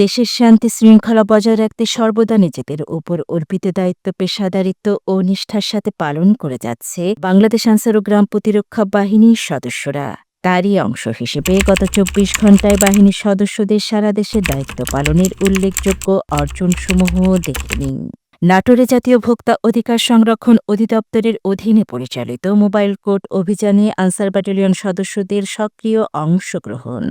দেশের শান্তি শৃঙ্খলা বজায় রাখতে সর্বদা নিজেদের উপর অর্পিত দায়িত্ব, পেশাদারিত্ব ও নিষ্ঠার সাথে পালন করে যাচ্ছে বাংলাদেশ আনসার ও গ্রাম প্রতিরক্ষা বাহিনীর সদস্যরা। তারই অংশ হিসেবে গত চব্বিশ ঘন্টায় বাহিনীর সদস্যদের সারা দেশে দায়িত্ব পালনের উল্লেখযোগ্য অর্জনসমূহ দেখে নিন। নাটোরে জাতীয় ভোক্তা অধিকার সংরক্ষণ অধিদপ্তরের অধীনে পরিচালিত মোবাইল কোর্ট অভিযানে আনসার ব্যাটালিয়ন সদস্যদের সক্রিয় অংশগ্রহণ।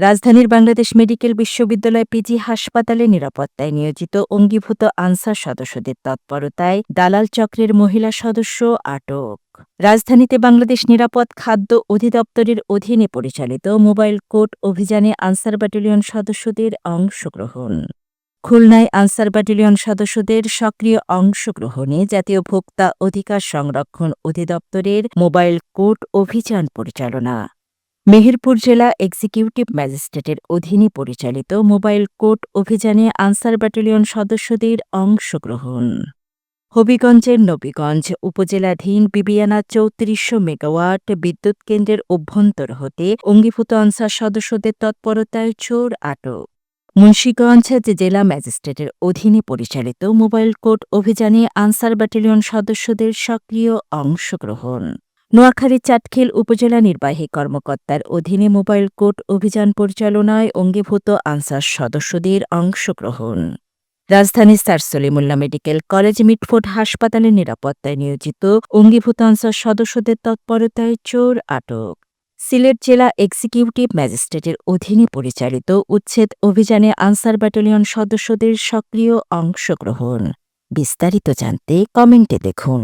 রাজধানীর বাংলাদেশ মেডিকেল বিশ্ববিদ্যালয় পিজি হাসপাতালে নিরাপত্তায় নিয়োজিত অঙ্গীভূত আনসার সদস্যদের তৎপরতায় দালাল চক্রের মহিলা সদস্য আটক। রাজধানীতে বাংলাদেশ নিরাপদ খাদ্য অধিদপ্তরের অধীনে পরিচালিত মোবাইল কোর্ট অভিযানে আনসার ব্যাটালিয়ন সদস্যদের অংশগ্রহণ। খুলনায় আনসার ব্যাটালিয়ন সদস্যদের সক্রিয় অংশগ্রহণে জাতীয় ভোক্তা অধিকার সংরক্ষণ অধিদপ্তরের মোবাইল কোর্ট অভিযান পরিচালনা। মেহেরপুর জেলা এক্সিকিউটিভ ম্যাজিস্ট্রেটের অধীনে পরিচালিত মোবাইল কোর্ট অভিযানে আনসার ব্যাটালিয়ন সদস্যদের অংশগ্রহণ। হবিগঞ্জের নবীগঞ্জ উপজেলাধীন বিবিয়ানা চৌত্রিশশো মেগাওয়াট বিদ্যুৎ কেন্দ্রের অভ্যন্তর হতে অঙ্গীভূত আনসার সদস্যদের তৎপরতায় চোর আটক। মুন্সীগঞ্জ জেলা ম্যাজিস্ট্রেটের অধীনে পরিচালিত মোবাইল কোর্ট অভিযানে আনসার ব্যাটালিয়ন সদস্যদের সক্রিয় অংশগ্রহণ। নোয়াখালী চাটখিল উপজেলা নির্বাহী কর্মকর্তার অধীনে মোবাইল কোর্ট অভিযান পরিচালনায় অঙ্গীভূত আনসার সদস্যদের অংশগ্রহণ। রাজধানীর sir Salimullah medical college Mitford হাসপাতালে নিরাপত্তায় নিয়োজিত অঙ্গীভূত আনসার সদস্যদের তৎপরতায় চোর আটক। সিলেট জেলা এক্সিকিউটিভ ম্যাজিস্ট্রেটের অধীনে পরিচালিত উচ্ছেদ অভিযানে আনসার ব্যাটালিয়ন সদস্যদের সক্রিয় অংশগ্রহণ। বিস্তারিত জানতে কমেন্টে দেখুন।